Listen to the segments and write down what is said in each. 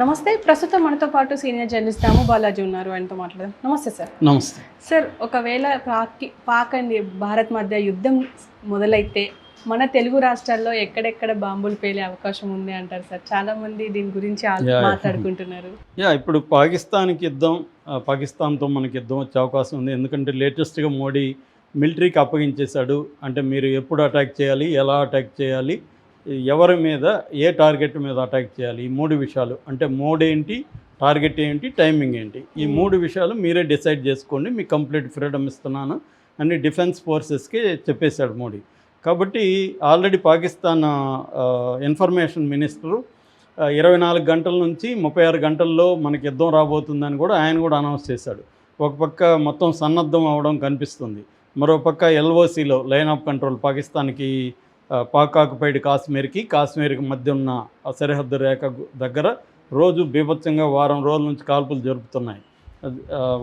నమస్తే ప్రస్తుతం మనతో పాటు సీనియర్ జర్నలిస్ట్ దాము బాలాజీ ఉన్నారు. ఆయనతో మాట్లాడదాం. నమస్తే సార్. నమస్తే. సార్ ఒకవేళ పాకి పాక్ అండ్ భారత్ మధ్య యుద్ధం మొదలైతే మన తెలుగు రాష్ట్రాల్లో ఎక్కడెక్కడ బాంబులు పేలే అవకాశం ఉంది అంటారు సార్? చాలా మంది దీని గురించి. మాట్లాడుకుంటున్నారు. యా ఇప్పుడు పాకిస్తాన్కి యుద్ధం పాకిస్తాన్తో మనకి యుద్ధం వచ్చే అవకాశం ఉంది. ఎందుకంటే లేటెస్ట్గా మోడీ మిలిటరీకి అప్పగించేశాడు. అంటే మీరు ఎప్పుడు అటాక్ చేయాలి ఎలా అటాక్ చేయాలి ఎవరి మీద ఏ టార్గెట్ మీద అటాక్ చేయాలి? ఈ మూడు విషయాలు. అంటే మోడ్ ఏంటి? టార్గెట్ ఏంటి? టైమింగ్ ఏంటి? ఈ Hmm. మూడు విషయాలు మీరే డిసైడ్ చేసుకోండి. మీకు కంప్లీట్ ఫ్రీడమ్ ఇస్తున్నాను అని డిఫెన్స్ ఫోర్సెస్కి చెప్పేశాడు మోడీ. కాబట్టి ఆల్రెడీ పాకిస్తాన్ ఇన్ఫర్మేషన్ మినిస్టరు ఇరవై నాలుగు గంటల నుంచి ముప్పై ఆరు గంటల్లో మనకి యుద్ధం రాబోతుందని కూడా ఆయన కూడా అనౌన్స్ చేశాడు. ఒక పక్క మొత్తం సన్నద్ధం అవడం కనిపిస్తుంది. మరో పక్క ఎల్ఓసిలో లైన్ ఆఫ్ కంట్రోల్ పాకిస్తాన్కి పాక్ ఆక్యుపైడ్ కాశ్మీర్కి కాశ్మీర్కి మధ్య ఉన్న సరిహద్దు రేఖ దగ్గర రోజు బీభత్సంగా వారం రోజుల నుంచి కాల్పులు జరుపుతున్నాయి.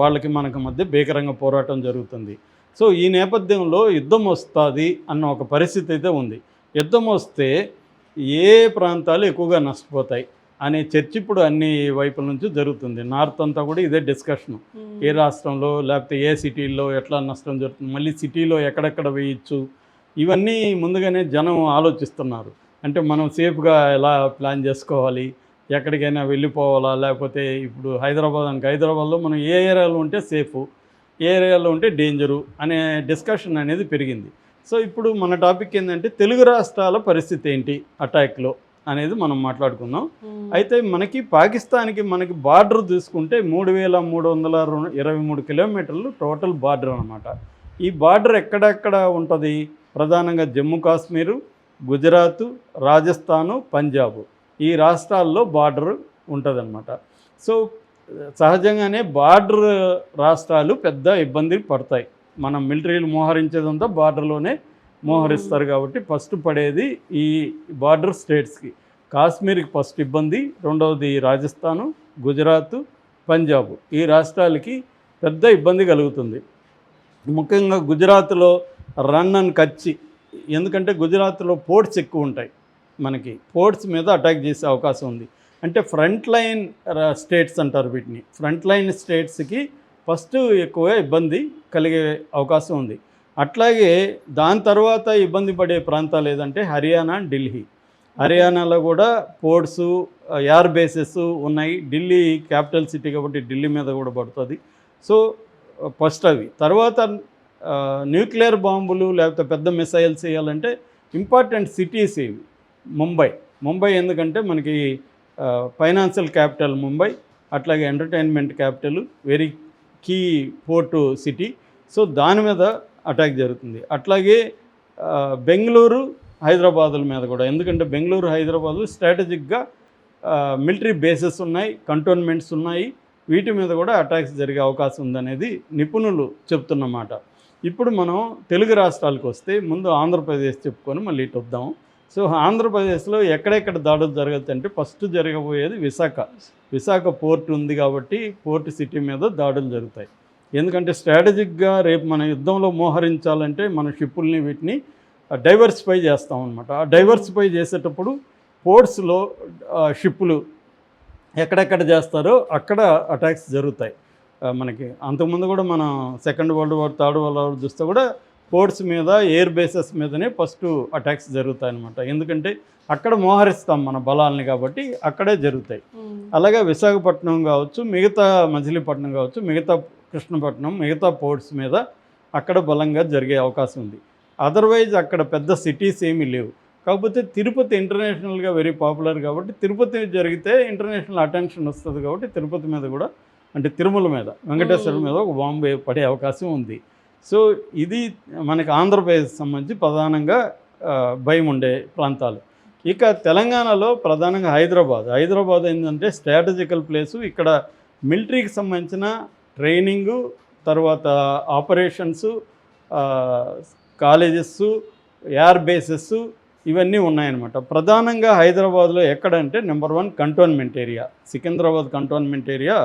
వాళ్ళకి మనకు మధ్య భీకరంగా పోరాటం జరుగుతుంది. సో ఈ నేపథ్యంలో యుద్ధం వస్తుంది అన్న ఒక పరిస్థితి అయితే ఉంది. యుద్ధం వస్తే ఏ ప్రాంతాలు ఎక్కువగా నష్టపోతాయి అనే చర్చ ఇప్పుడు అన్ని వైపుల నుంచి జరుగుతుంది. నార్త్ అంతా కూడా ఇదే డిస్కషన్. ఏ రాష్ట్రంలో లేకపోతే ఏ సిటీల్లో ఎట్లా నష్టం జరుగుతుంది? మళ్ళీ సిటీలో ఎక్కడెక్కడ వేయచ్చు? ఇవన్నీ ముందుగానే జనం ఆలోచిస్తున్నారు. అంటే మనం సేఫ్గా ఎలా ప్లాన్ చేసుకోవాలి? ఎక్కడికైనా వెళ్ళిపోవాలా? లేకపోతే ఇప్పుడు హైదరాబాద్ అనుకో హైదరాబాద్లో మనం ఏ ఏరియాలో ఉంటే సేఫ్ ఏ ఏరియాలో ఉంటే డేంజరు అనే డిస్కషన్ అనేది పెరిగింది. సో ఇప్పుడు మన టాపిక్ ఏంటంటే తెలుగు రాష్ట్రాల పరిస్థితి ఏంటి? అటాక్లో అనేది మనం మాట్లాడుకుందాం. అయితే మనకి పాకిస్తాన్కి మనకి బార్డర్ తీసుకుంటే మూడు వేల మూడు వందల ఇరవై మూడు కిలోమీటర్లు టోటల్ బార్డర్ అనమాట ఈ బార్డర్ ఎక్కడెక్కడ ఉంటుంది? ప్రధానంగా జమ్మూ కాశ్మీరు గుజరాత్ రాజస్థాను పంజాబ్ ఈ రాష్ట్రాల్లో బార్డర్ ఉంటుందన్నమాట. సో సహజంగానే బార్డర్ రాష్ట్రాలు పెద్ద ఇబ్బంది పడతాయి. మనం మిలిటరీలు మోహరించేదంతా బార్డర్లోనే మోహరిస్తారు కాబట్టి ఫస్ట్ పడేది ఈ బార్డర్ స్టేట్స్కి. కాశ్మీర్కి ఫస్ట్ ఇబ్బంది రెండవది రాజస్థాను గుజరాత్ పంజాబ్ ఈ రాష్ట్రాలకి పెద్ద ఇబ్బంది కలుగుతుంది. ముఖ్యంగా గుజరాత్లో రన్ అండ్ కచ్చి ఎందుకంటే గుజరాత్లో పోర్ట్స్ ఎక్కువ ఉంటాయి మనకి. పోర్ట్స్ మీద అటాక్ చేసే అవకాశం ఉంది. అంటే ఫ్రంట్ లైన్ స్టేట్స్ అంటారు వీటిని. ఫ్రంట్ లైన్ స్టేట్స్కి ఫస్ట్ ఎక్కువ ఇబ్బంది కలిగే అవకాశం ఉంది. అట్లాగే దాని తర్వాత ఇబ్బంది పడే ప్రాంతాలు ఏదంటే హర్యానా ఢిల్లీ. హర్యానాలో కూడా పోర్ట్స్ ఎయిర్ బేసెస్ ఉన్నాయి. ఢిల్లీ క్యాపిటల్ సిటీ కాబట్టి ఢిల్లీ మీద కూడా పడుతుంది. సో ఫస్ట్ అవి. తర్వాత న్యూక్లియర్ బాంబులు లేకపోతే పెద్ద మిసైల్స్ వేయాలంటే ఇంపార్టెంట్ సిటీస్ ఇవి. ముంబై. ముంబై ఎందుకంటే మనకి ఫైనాన్షియల్ క్యాపిటల్ ముంబై అట్లాగే entertainment capital very key port city. So దాని మీద అటాక్ జరుగుతుంది. అట్లాగే బెంగళూరు హైదరాబాదుల మీద కూడా. ఎందుకంటే బెంగళూరు హైదరాబాదు స్ట్రాటజిక్గా మిలిటరీ బేసెస్ ఉన్నాయి కంటోన్మెంట్స్ ఉన్నాయి. వీటి మీద కూడా అటాక్స్ జరిగే అవకాశం ఉందనేది నిపుణులు చెప్తున్నమాట. ఇప్పుడు మనం తెలుగు రాష్ట్రాలకు వస్తే ముందు ఆంధ్రప్రదేశ్ చెప్పుకొని మళ్ళీ ఇటు వద్దాం. సో ఆంధ్రప్రదేశ్లో ఎక్కడెక్కడ దాడులు జరగచ్చు అంటే ఫస్ట్ జరగబోయేది విశాఖ. విశాఖ పోర్ట్ ఉంది కాబట్టి పోర్ట్ సిటీ మీద దాడులు జరుగుతాయి. ఎందుకంటే స్ట్రాటజిక్గా రేపు మన యుద్ధంలో మోహరించాలంటే మన షిప్పుల్ని వీటిని డైవర్సిఫై చేస్తాం అనమాట ఆ డైవర్సిఫై చేసేటప్పుడు పోర్ట్స్లో షిప్పులు ఎక్కడెక్కడ చేస్తారో అక్కడ అటాక్స్ జరుగుతాయి. మనకి అంతకుముందు కూడా మనం second world war third world war చూస్తే కూడా పోర్ట్స్ మీద ఎయిర్ బేసెస్ మీదనే ఫస్ట్ అటాక్స్ జరుగుతాయి అనమాట ఎందుకంటే అక్కడ మోహరిస్తాం మన బలాల్ని కాబట్టి అక్కడే జరుగుతాయి. అలాగే విశాఖపట్నం కావచ్చు మిగతా మచిలీపట్నం కావచ్చు మిగతా కృష్ణపట్నం మిగతా పోర్ట్స్ మీద అక్కడ బలంగా జరిగే అవకాశం ఉంది. అదర్వైజ్ అక్కడ పెద్ద సిటీస్ ఏమీ లేవు. కాకపోతే తిరుపతి ఇంటర్నేషనల్గా వెరీ పాపులర్ కాబట్టి తిరుపతి జరిగితే ఇంటర్నేషనల్ అటెన్షన్ వస్తుంది కాబట్టి తిరుపతి మీద కూడా అంటే తిరుమల మీద వెంకటేశ్వర మీద ఒక బాంబు పడే అవకాశం ఉంది. సో ఇది మనకి ఆంధ్రప్రదేశ్ సంబంధించి ప్రధానంగా భయం ఉండే ప్రాంతాలు. ఇక తెలంగాణలో ప్రధానంగా హైదరాబాద్. హైదరాబాద్ ఏంటంటే స్ట్రాటజికల్ ప్లేసు. ఇక్కడ మిలిటరీకి సంబంధించిన ట్రైనింగు తర్వాత ఆపరేషన్స్ కాలేజెస్ ఎయిర్ బేసెస్ ఇవన్నీ ఉన్నాయన్నమాట. ప్రధానంగా హైదరాబాద్లో ఎక్కడంటే number one cantonment area. Secunderabad cantonment area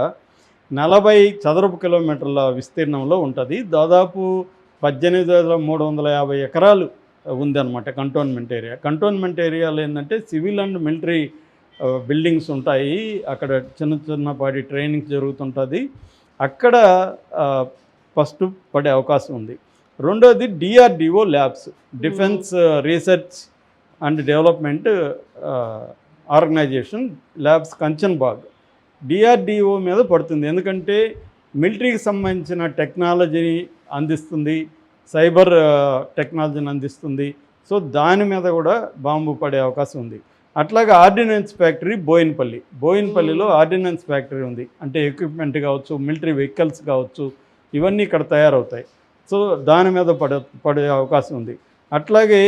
నలభై చదరపు కిలోమీటర్ల విస్తీర్ణంలో ఉంటుంది. దాదాపు పద్దెనిమిది వేల మూడు వందల యాభై ఎకరాలు ఉందన్నమాట కంటోన్మెంట్ ఏరియా. కంటోన్మెంట్ ఏరియాలో ఏంటంటే సివిల్ అండ్ మిలిటరీ బిల్డింగ్స్ ఉంటాయి. అక్కడ చిన్న చిన్నపాటి ట్రైనింగ్ జరుగుతుంటుంది. అక్కడ ఫస్ట్ పడే అవకాశం ఉంది. రెండోది DRDO labs defence research and development organisation labs Kanchanbagh. DRDO మీద పడుతుంది. ఎందుకంటే మిలిటరీకి సంబంధించిన టెక్నాలజీని అందిస్తుంది సైబర్ టెక్నాలజీని అందిస్తుంది. సో దాని మీద కూడా బాంబు పడే అవకాశం ఉంది. అట్లాగే ఆర్డినెన్స్ ఫ్యాక్టరీ బోయిన్పల్లి. బోయిన్పల్లిలో ఆర్డినెన్స్ ఫ్యాక్టరీ ఉంది. అంటే ఎక్విప్మెంట్ కావచ్చు మిలిటరీ వెహికల్స్ కావచ్చు ఇవన్నీ ఇక్కడ తయారవుతాయి. సో దాని మీద పడే పడే అవకాశం ఉంది. అట్లాగే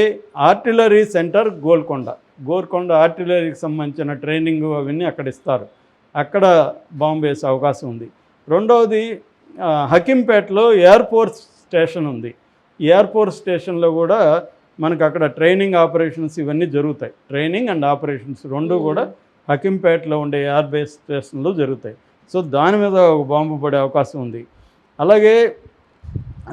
ఆర్టిలరీ సెంటర్ గోల్కొండ. గోల్కొండ ఆర్టిలరీకి సంబంధించిన ట్రైనింగ్ అవన్నీ అక్కడ ఇస్తారు. అక్కడ బాంబు వేసే అవకాశం ఉంది. రెండవది హకీంపేటలో ఎయిర్ఫోర్స్ స్టేషన్ ఉంది. ఈ ఎయిర్ఫోర్స్ స్టేషన్లో కూడా మనకు అక్కడ ట్రైనింగ్ ఆపరేషన్స్ ఇవన్నీ జరుగుతాయి. ట్రైనింగ్ అండ్ ఆపరేషన్స్ రెండు కూడా హకీంపేటలో ఉండే ఎయిర్ బేస్ స్టేషన్లో జరుగుతాయి. సో దాని మీద ఒక బాంబు పడే అవకాశం ఉంది. అలాగే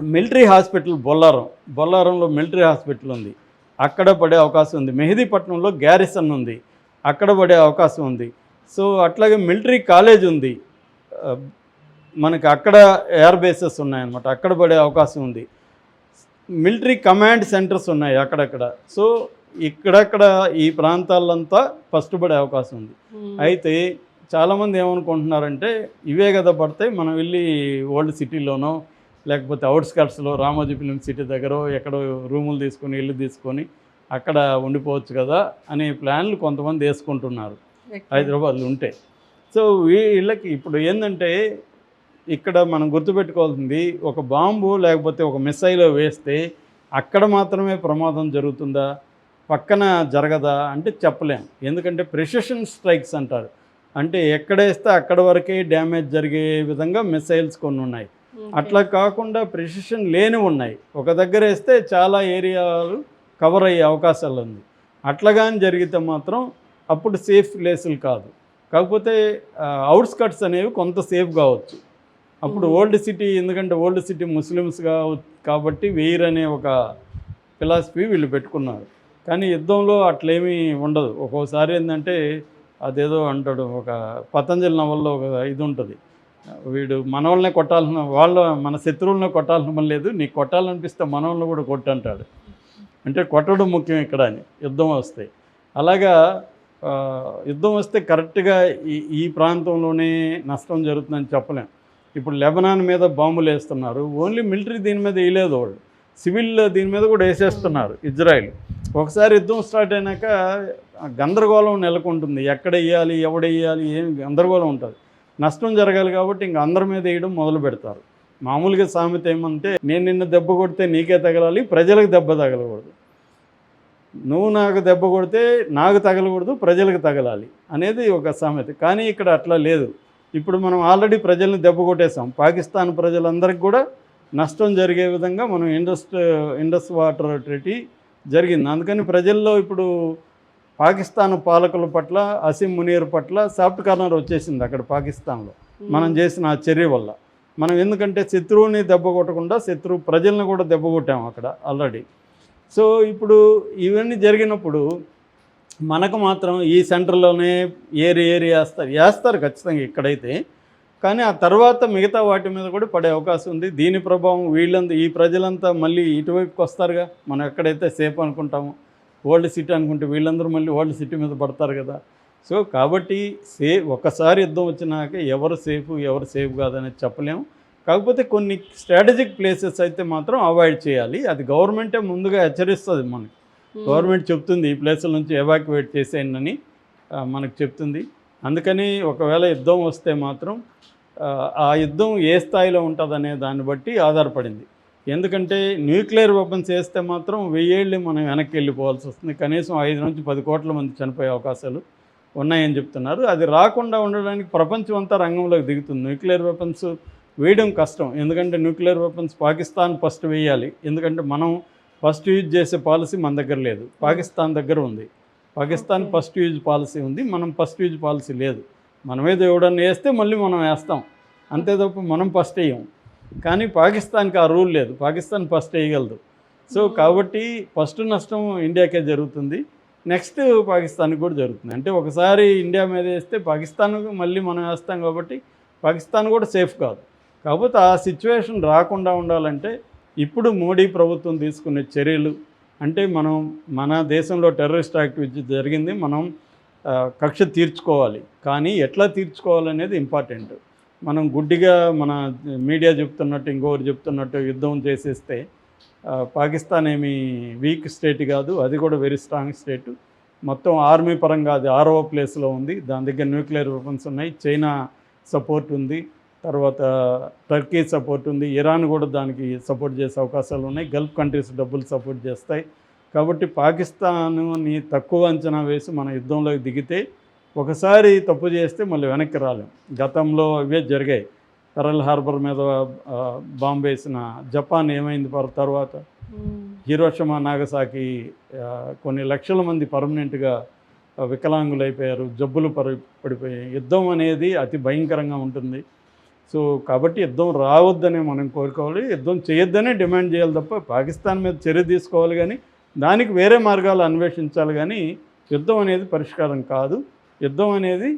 మిలిటరీ హాస్పిటల్ బొల్లారం. బొల్లారంలో మిలిటరీ హాస్పిటల్ ఉంది. అక్కడ పడే అవకాశం ఉంది. మెహదీపట్నంలో గ్యారిసన్ ఉంది. అక్కడ పడే అవకాశం ఉంది. సో అట్లాగే మిలిటరీ కాలేజ్ ఉంది. మనకి అక్కడ ఎయిర్ బేసెస్ ఉన్నాయన్నమాట. అక్కడ పడే అవకాశం ఉంది. మిలిటరీ కమాండ్ సెంటర్స్ ఉన్నాయి అక్కడక్కడ. సో ఇక్కడక్కడ ఈ ప్రాంతాలంతా ఫస్ట్ పడే అవకాశం ఉంది. అయితే చాలామంది ఏమనుకుంటున్నారంటే ఇవే కదా పడతాయి. మనం వెళ్ళి ఓల్డ్ సిటీలోనో లేకపోతే అవుట్స్కట్స్లో రామోజీ ఫిలిం సిటీ దగ్గర ఎక్కడో రూములు తీసుకొని ఇల్లు తీసుకొని అక్కడ ఉండిపోవచ్చు కదా అనే ప్లాన్లు కొంతమంది వేసుకుంటున్నారు. హైదరాబాద్లో ఉంటే. సో వీళ్ళకి ఇప్పుడు ఏంటంటే ఇక్కడ మనం గుర్తుపెట్టుకోవాల్సింది ఒక బాంబు లేకపోతే ఒక మిసైల్ వేస్తే అక్కడ మాత్రమే ప్రమాదం జరుగుతుందా? పక్కన జరగదా? అంటే చెప్పలేం. ఎందుకంటే ప్రెసిషన్ స్ట్రైక్స్ అంటారు. అంటే ఎక్కడ వేస్తే అక్కడ వరకే డ్యామేజ్ జరిగే విధంగా మిసైల్స్ కొన్ని ఉన్నాయి అట్లా కాకుండా ప్రెసిషన్ లేని ఉన్నాయి. ఒక దగ్గర వేస్తే చాలా ఏరియాలు కవర్ అయ్యే అవకాశాలు ఉంది. అట్లా కానీ జరిగితే మాత్రం అప్పుడు సేఫ్ ప్లేసులు కాదు. కాకపోతే అవుట్స్కట్స్ అనేవి కొంత సేఫ్ కావచ్చు. అప్పుడు. ఓల్డ్ సిటీ ఎందుకంటే ఓల్డ్ సిటీ ముస్లిమ్స్ కాబట్టి వెయ్యర్ అనే ఒక ఫిలాసఫీ వీళ్ళు పెట్టుకున్నారు. కానీ యుద్ధంలో అట్లేమీ ఉండదు. ఒక్కోసారి ఏంటంటే అదేదో అంటాడు ఒక పతంజలి నవల్లో ఒక ఇది ఉంటుంది. వీడు మనవాళ్ళనే కొట్టాల్సిన వాళ్ళ మన శత్రువులనే కొట్టాల్సిన లేదు నీకు కొట్టాలనిపిస్తే మనోళ్ళని కూడా కొట్టంటాడు అంటే కొట్టడం ముఖ్యం ఇక్కడ అని యుద్ధం వస్తే. అలాగా యుద్ధం వస్తే కరెక్ట్గా ఈ ఈ ప్రాంతంలోనే నష్టం జరుగుతుందని చెప్పలేం. ఇప్పుడు లెబనాన్ మీద బాంబులు వేస్తున్నారు ఓన్లీ మిలిటరీ దీని మీద వేయలేదు వాళ్ళు. సివిల్ దీని మీద కూడా వేసేస్తున్నారు ఇజ్రాయిల్. ఒకసారి యుద్ధం స్టార్ట్ అయినాక గందరగోళం నెలకొంటుంది ఎక్కడ వేయాలి ఎవడెయ్యాలి ఏం గందరగోళం ఉంటుంది. నష్టం జరగాలి కాబట్టి ఇంక అందరి మీద వేయడం మొదలు పెడతారు. మామూలుగా సామెత ఏమంటే నేను నిన్ను దెబ్బ కొడితే నీకే తగలాలి ప్రజలకు దెబ్బ తగలకూడదు. నువ్వు నాకు దెబ్బ కొడితే నాకు తగలకూడదు ప్రజలకు తగలాలి అనేది ఒక సామెత. కానీ ఇక్కడ అట్లా లేదు. ఇప్పుడు మనం ఆల్రెడీ ప్రజల్ని దెబ్బ కొట్టేసాం పాకిస్తాన్ ప్రజలందరికీ కూడా నష్టం జరిగే విధంగా మనం ఇండస్ ఇండస్ వాటర్ ట్రీటీ జరిగింది. అందుకని ప్రజల్లో ఇప్పుడు పాకిస్తాన్ పాలకుల పట్ల అసీం మునీర్ పట్ల సాఫ్ట్ కార్నర్ వచ్చేసింది అక్కడ పాకిస్తాన్లో. మనం చేసిన ఆ చర్య వల్ల. మనం ఎందుకంటే శత్రువుని దెబ్బ కొట్టకుండా శత్రువు ప్రజల్ని కూడా దెబ్బ కొట్టాము అక్కడ ఆల్రెడీ. సో ఇప్పుడు ఇవన్నీ జరిగినప్పుడు మనకు మాత్రం ఈ సెంటర్లోనే ఏరి ఏరి వేస్తారు. వేస్తారు ఖచ్చితంగా ఇక్కడైతే. కానీ ఆ తర్వాత మిగతా వాటి మీద కూడా పడే అవకాశం ఉంది. దీని ప్రభావం వీళ్ళంతా ఈ ప్రజలంతా మళ్ళీ ఇటువైపుకి వస్తారుగా? మనం ఎక్కడైతే సేఫ్ అనుకుంటామో. ఓల్డ్ సిటీ అనుకుంటే వీళ్ళందరూ మళ్ళీ ఓల్డ్ సిటీ మీద పడతారు కదా. సో కాబట్టి సే ఒకసారి యుద్ధం వచ్చినాక ఎవరు సేఫ్ ఎవరు సేఫ్ కాదనేది చెప్పలేము కాకపోతే కొన్ని స్ట్రాటజిక్ ప్లేసెస్ అయితే మాత్రం అవాయిడ్ చేయాలి. అది గవర్నమెంటే ముందుగా హెచ్చరిస్తుంది మనకి. గవర్నమెంట్ చెప్తుంది ఈ ప్లేసుల నుంచి ఎవాక్యువేట్ చేసేయండి మనకు చెప్తుంది. అందుకని ఒకవేళ యుద్ధం వస్తే మాత్రం ఆ, ఆ యుద్ధం ఏ స్థాయిలో ఉంటుందనే దాన్ని బట్టి ఆధారపడింది. ఎందుకంటే న్యూక్లియర్ వెపన్స్ వేస్తే మాత్రం వెయ్యేళ్ళు మనం వెనక్కి వెళ్ళిపోవాల్సి వస్తుంది. కనీసం ఐదు నుంచి పది కోట్ల మంది చనిపోయే అవకాశాలు ఉన్నాయని చెప్తున్నారు. అది రాకుండా ఉండడానికి ప్రపంచం అంతా రంగంలోకి దిగుతుంది. న్యూక్లియర్ వెపన్స్ వేయడం కష్టం. ఎందుకంటే న్యూక్లియర్ వెపన్స్ పాకిస్తాన్ ఫస్ట్ వేయాలి. ఎందుకంటే మనం ఫస్ట్ యూజ్ చేసే పాలసీ మన దగ్గర లేదు. పాకిస్తాన్ దగ్గర ఉంది. పాకిస్తాన్. ఫస్ట్ యూజ్ పాలసీ ఉంది. మనం ఫస్ట్ యూజ్ పాలసీ లేదు. మన మీద ఎవడన్నా వేస్తే మళ్ళీ మనం వేస్తాం. అంతే తప్ప మనం ఫస్ట్ వేయం. కానీ పాకిస్తాన్కి ఆ రూల్ లేదు. పాకిస్తాన్ ఫస్ట్ వేయగలదు. So Hmm. కాబట్టి ఫస్ట్ నష్టం ఇండియాకే జరుగుతుంది. నెక్స్ట్ పాకిస్తాన్కి కూడా జరుగుతుంది. అంటే ఒకసారి ఇండియా మీద వేస్తే పాకిస్తాన్ మళ్ళీ మనం వేస్తాం కాబట్టి పాకిస్తాన్ కూడా సేఫ్ కాదు. కాకపోతే ఆ సిచ్యువేషన్ రాకుండా ఉండాలంటే ఇప్పుడు మోడీ ప్రభుత్వం తీసుకునే చర్యలు అంటే మనం మన దేశంలో టెర్రరిస్ట్ యాక్టివిటీ జరిగింది మనం కక్ష తీర్చుకోవాలి. కానీ ఎట్లా తీర్చుకోవాలనేది ఇంపార్టెంట్ మనం గుడ్డిగా మన మీడియా చెప్తున్నట్టు ఇంకొకరు చెప్తున్నట్టు యుద్ధం చేసేస్తే పాకిస్తాన్ ఏమి వీక్ స్టేట్ కాదు అది కూడా వెరీ స్ట్రాంగ్ స్టేట్. మొత్తం ఆర్మీ పరంగా అది ఆరవ ప్లేస్లో ఉంది. దాని దగ్గర న్యూక్లియర్ వెపన్స్ ఉన్నాయి. చైనా సపోర్ట్ ఉంది. తర్వాత టర్కీ సపోర్ట్ ఉంది. ఇరాన్ కూడా దానికి సపోర్ట్ చేసే అవకాశాలు ఉన్నాయి. గల్ఫ్ కంట్రీస్ డబ్బులు సపోర్ట్ చేస్తాయి. కాబట్టి పాకిస్తాన్ని తక్కువ అంచనా వేసి మన యుద్ధంలోకి దిగితే ఒకసారి తప్పు చేస్తే మళ్ళీ వెనక్కి రాలేం. గతంలో అవే జరిగాయి. పెరల్ హార్బర్ మీద బాంబు వేసిన జపాన్ ఏమైంది పర్ తర్వాత. హీరోషమా నాగసాకి కొన్ని లక్షల మంది పర్మనెంట్గా వికలాంగులు అయిపోయారు జబ్బులు పడి పడిపోయాయి. యుద్ధం అనేది అతి భయంకరంగా ఉంటుంది. సో కాబట్టి యుద్ధం రావద్దనే మనం కోరుకోవాలి. యుద్ధం చేయొద్దనే డిమాండ్ చేయాలి తప్ప పాకిస్తాన్ మీద చర్య తీసుకోవాలి కానీ దానికి వేరే మార్గాలు అన్వేషించాలి కానీ యుద్ధం అనేది పరిష్కారం కాదు. యుద్ధం అనేది